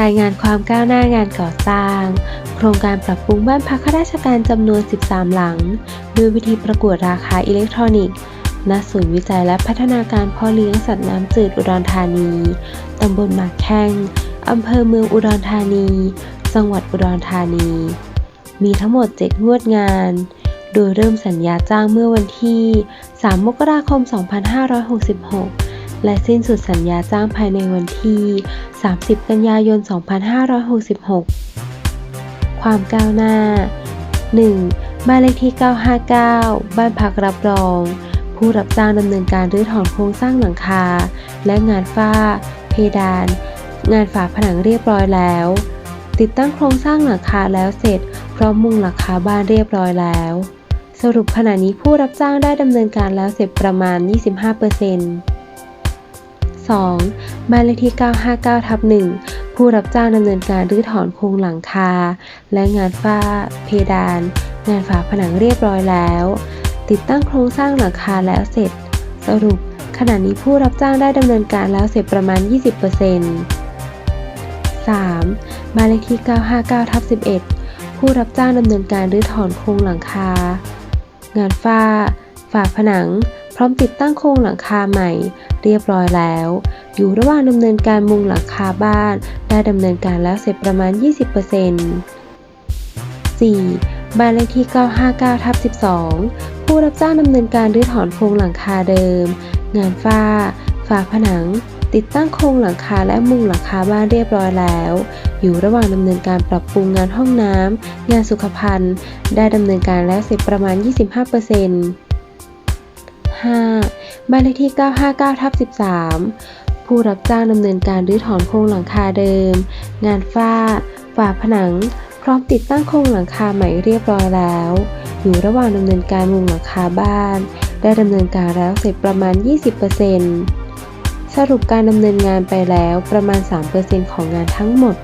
รายงานความก้าวหน้างานก่อสร้าง โครงการปรับปรุงบ้านพักข้าราชการจำนวน 13 หลัง ด้วยวิธีประกวดราคาอิเล็กทรอนิกส์ณศูนย์วิจัยและพัฒนาการเพ่อเลี้ยงสัตว์น้ำจืดอุดรธานี ตำบลหมากแข้ง อำเภอเมืองอุดรธานี จังหวัดอุดรธานี มีทั้งหมด 7 งวดงาน โดยเริ่มสัญญาจ้างเมื่อวันที่ 3 มกราคม 2566 และสิ้นสุดสัญญาจ้างภายในวันที่ 30 กันยายน 2566 ความก้าวหน้า 1. บ้านเลขที่ 959 บ้านพักรับรอง ผู้รับจ้างดำเนินการรื้อถอนโครงสร้างหลังคา และงานฝ้า เพดาน งานฝาผนังเรียบร้อยแล้ว ติดตั้งโครงสร้างหลังคาแล้วเสร็จพร้อมมุงหลังคาบ้านเรียบร้อยแล้วสรุปขณะนี้ผู้รับจ้างได้ดำเนินการแล้วเสร็จประมาณ 25% 2. บ้านเลขที่ 959ทับ1ผู้รับจ้างดำเนินการรื้อถอนโครงหลังคา และงานฝ้า เพดาน งานฝาผนังเรียบร้อยแล้ว ติดตั้งโครงสร้างหลังคาแล้วเสร็จ สรุป ขณะนี้ผู้รับจ้างได้ดำเนินการแล้วเสร็จประมาณ 20% 3. บ้านเลขที่ 959ทับ11 ผู้รับจ้างดำเนินการรื้อถอนโครงหลังคา งานฝ้า ฝาผนัง พร้อมติดตั้งโครงหลังคาใหม่ เรียบร้อยแล้ว อยู่ระหว่างดำเนินการมุงหลังคาบ้าน ได้ดำเนินการแล้วเสร็จประมาณ 20% 4. บ้านเลขที่ 959ทับ12 ผู้รับจ้างดำเนินการรื้อถอนโครงหลังคาเดิม งานฝ้า ฝาผนัง ติดตั้งโครงหลังคาและมุงหลังคาบ้านเรียบร้อยแล้ว อยู่ระหว่างดำเนินการปรับปรุงงานห้องน้ำงานสุขภัณฑ์ ได้ดำเนินการแล้วเสร็จประมาณ 25% 5. บ้านเลขที่ 959ทับ13 ผู้รับจ้างดำเนินการรื้อถอนโครงหลังคาเดิม งานฝ้า ฝาผนัง พร้อมติดตั้งโครงหลังคาใหม่เรียบร้อยแล้ว อยู่ระหว่างดำเนินการมุงหลังคาบ้าน ได้ดำเนินการแล้วเสร็จประมาณ 20%สรุปการดำเนินงานไปแล้วประมาณ 3%ของงานทั้งหมด